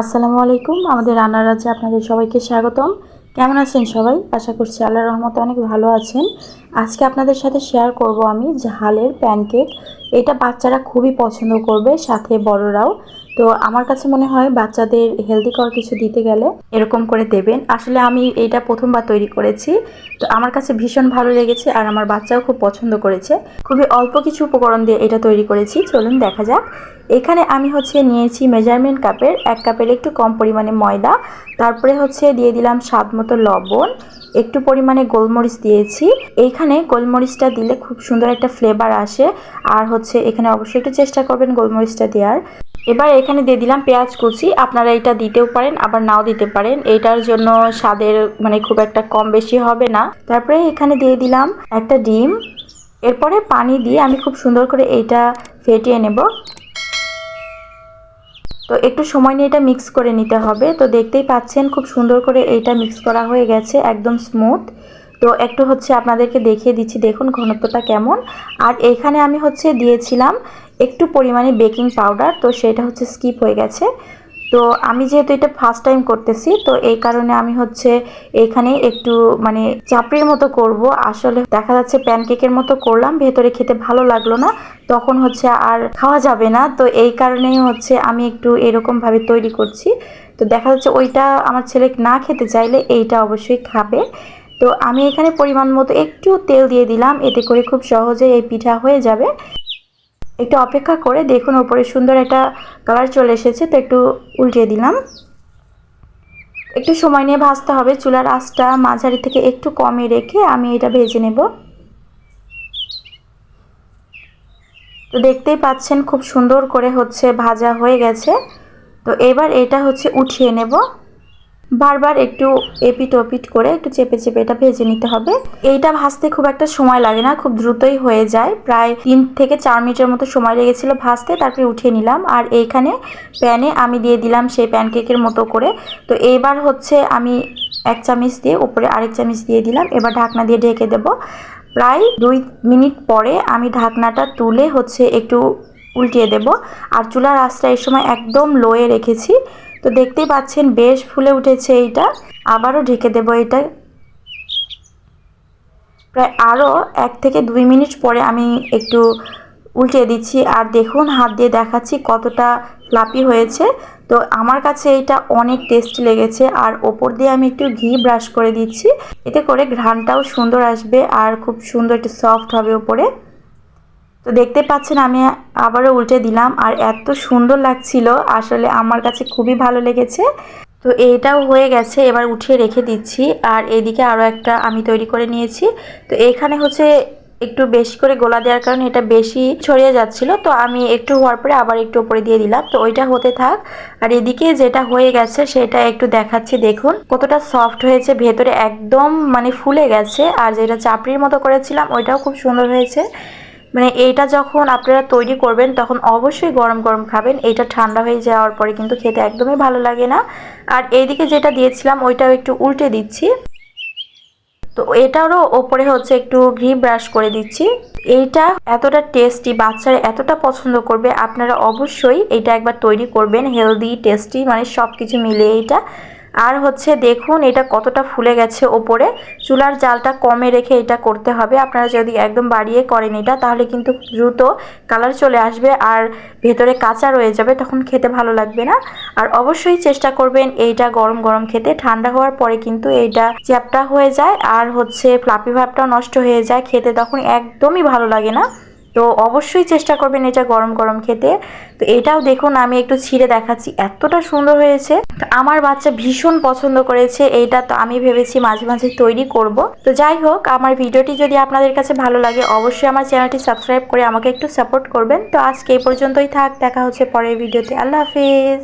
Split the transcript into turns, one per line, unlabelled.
আসসালামু আলাইকুম, আমাদের রান্নার রাজ্যে আপনাদের সবাইকে স্বাগতম। কেমন আছেন সবাই? আশা করছি আল্লাহ রহমতে অনেক ভালো আছেন। আজকে আপনাদের সাথে শেয়ার করব আমি ঝালের প্যানকেক এটা বাচ্চারা খুবই পছন্দ করবে, সাথে বড়রাও। তো আমার কাছে মনে হয় বাচ্চাদের হেলদিকর কিছু দিতে গেলে এরকম করে দেবেন। আসলে আমি এটা প্রথমবার তৈরি করেছি। তো আমার কাছে ভীষণ ভালো লেগেছে আর আমার বাচ্চাও খুব পছন্দ করেছে। খুবই অল্প কিছু উপকরণ দিয়ে এটা তৈরি করেছি। চলুন দেখা যাক। এখানে আমি হচ্ছে নিয়েছি মেজারমেন্ট কাপের এক কাপের একটু কম পরিমাণে ময়দা। তারপরে হচ্ছে দিয়ে দিলাম স্বাদ মতো লবণ। একটু পরিমাণে গোলমরিচ দিয়েছি। এইখানে গোলমরিচটা দিলে খুব সুন্দর একটা ফ্লেভার আসে। আর হচ্ছে এখানে অবশ্যই একটু চেষ্টা করবেন গোলমরিচটা দেওয়ার। এবার এখানে দিয়ে দিলাম পেঁয়াজ কুচি। আপনারা এটা দিতেও পারেন, আবার নাও দিতে পারেন। এটার জন্য স্বাদের মানে খুব একটা কম বেশি হবে না। তারপরে এখানে দিয়ে দিলাম একটা ডিম। এরপরে পানি দিয়ে আমি খুব সুন্দর করে এইটা ফেটিয়ে নেব। তো একটু সময় নিয়ে এটা মিক্স করে নিতে হবে। তো দেখতেই পাচ্ছেন খুব সুন্দর করে এইটা মিক্স করা হয়ে গেছে, একদম স্মুথ। তো একটু হচ্ছে আপনাদেরকে দেখিয়ে দিচ্ছি, দেখুন ঘনত্বটা কেমন। আর এখানে আমি হচ্ছে দিয়েছিলাম একটু পরিমাণে বেকিং পাউডার, তো সেটা হচ্ছে স্কিপ হয়ে গেছে। তো আমি যেহেতু এটা ফার্স্ট টাইম করতেছি, তো এই কারণে আমি হচ্ছে এখানে একটু মানে চাপড়ির মতো করব। আসলে দেখা যাচ্ছে প্যানকেকের মতো করলাম, ভেতরে খেতে ভালো লাগল না, তখন হচ্ছে আর খাওয়া যাবে না। তো এই কারণেই হচ্ছে আমি একটু এরকমভাবে তৈরি করছি। তো দেখা যাচ্ছে ওইটা আমার ছেলে না খেতে চাইলে এইটা অবশ্যই খাবে। তো আমি এখানে পরিমাণ মতো একটু তেল দিয়ে দিলাম। এতে করে খুব সহজে এই পিঠা হয়ে যাবে। একটু অপেক্ষা করে দেখুন, ওপরে সুন্দর একটা কালার চলে এসেছে, তো একটু উল্টিয়ে দিলাম। একটু সময় নিয়ে ভাজতে হবে। চুলার আঁচটা মাঝারি থেকে একটু কমে রেখে আমি এটা ভেজে নেব। তো দেখতেই পাচ্ছেন, খুব সুন্দর করে হচ্ছে ভাজা হয়ে গেছে। তো এবার এটা হচ্ছে উঠিয়ে নেব। বারবার একটু এপিট ওপিট করে একটু চেপে চেপে এটা ভেজে নিতে হবে। এইটা ভাজতে খুব একটা সময় লাগে না, খুব দ্রুতই হয়ে যায়। প্রায় তিন থেকে চার মিনিটের মতো সময় লেগেছিল ভাজতে, তারপরে উঠিয়ে নিলাম। আর এইখানে প্যানে আমি দিয়ে দিলাম সেই প্যানকেকের মতো করে। তো এইবার হচ্ছে আমি এক চামচ দিয়ে উপরে আরেক চামচ দিয়ে দিলাম। এবার ঢাকনা দিয়ে ঢেকে দেব। প্রায় দুই মিনিট পরে আমি ঢাকনাটা তুলে হচ্ছে একটু উল্টিয়ে দেব। আর চুলার আঁচটা এই সময় একদম লোয়ে রেখেছি। তো দেখতেই পাচ্ছেন বেশ ফুলে উঠেছে এইটা। আবারও ঢেকে দেব এটা। প্রায় আরও এক থেকে দুই মিনিট পরে আমি একটু উল্টে দিচ্ছি। আর দেখুন, হাত দিয়ে দেখাচ্ছি কতটা ফ্লাপি হয়েছে। তো আমার কাছে এটা অনেক টেস্টি লেগেছে। আর ওপর দিয়ে আমি একটু ঘি ব্রাশ করে দিচ্ছি। এতে করে ঘ্রানটাও সুন্দর আসবে আর খুব সুন্দর একটু সফট হবে ওপরে। তো দেখতে পাচ্ছেন, আমি আবারও উল্টে দিলাম। আর এত সুন্দর লাগছিল, আসলে আমার কাছে খুবই ভালো লেগেছে। তো এটাও হয়ে গেছে, এবার উঠিয়ে রেখে দিচ্ছি। আর এদিকে আরও একটা আমি তৈরি করে নিয়েছি। তো এখানে হচ্ছে একটু বেশি করে গোলা দেওয়ার কারণে এটা বেশি ছড়িয়ে যাচ্ছিল। তো আমি একটু হওয়ার পরে আবার একটু উপরে দিয়ে দিলাম। তো ওইটা হতে থাক। আর এদিকে যেটা হয়ে গেছে, সেটা একটু দেখাচ্ছি, দেখুন। কতটা সফট হয়েছে, ভেতরে একদম মানে ফুলে গেছে। আর যেটা চাপড়ির মতো করেছিলাম, ওইটাও খুব সুন্দর হয়েছে। মানে এইটা যখন আপনারা তৈরি করবেন, তখন অবশ্যই গরম গরম খাবেন। এইটা ঠান্ডা হয়ে যাওয়ার পরে কিন্তু খেতে একদমই ভালো লাগে না। আর এইদিকে যেটা দিয়েছিলাম, ওইটাও একটু উল্টে দিচ্ছি। তো এটারও ওপরে হচ্ছে একটু ঘি ব্রাশ করে দিচ্ছি। এইটা এতটা টেস্টি, বাচ্চারা এতটা পছন্দ করবে। আপনারা অবশ্যই এটা একবার তৈরি করবেন। হেলদি, টেস্টি মানে সব কিছু মিলে এইটা। আর হচ্ছে দেখুন, এটা কতটা ফুলে গেছে ওপরে। চুলার জালটা কমে রেখে এটা করতে হবে। আপনারা যদি একদম বাড়িয়ে করেন এটা, তাহলে কিন্তু দ্রুত কালার চলে আসবে আর ভেতরে কাঁচা রয়ে যাবে, তখন খেতে ভালো লাগবে না। আর অবশ্যই চেষ্টা করবেন এইটা গরম গরম খেতে। ঠান্ডা হওয়ার পরে কিন্তু এইটা চ্যাপটা হয়ে যায় আর হচ্ছে ফ্লাপি ভাবটাও নষ্ট হয়ে যায়। খেতে তখন একদমই ভালো লাগে না। তো অবশ্যই চেষ্টা করবেন এটা গরম গরম খেতে। তো এটাও দেখুন, আমি একটু ছিঁড়ে দেখাচ্ছি, এতটা সুন্দর হয়েছে। তো আমার বাচ্চা ভীষণ পছন্দ করেছে, এইটা তো আমি ভেবেছি মাঝে মাঝে তৈরি করব। তো যাই হোক, আমার ভিডিওটি যদি আপনাদের কাছে ভালো লাগে, অবশ্যই আমার চ্যানেলটি সাবস্ক্রাইব করে আমাকে একটু সাপোর্ট করবেন। তো আজকে এই পর্যন্তই থাক, দেখা হচ্ছে পরের ভিডিওতে। আল্লাহ হাফিজ।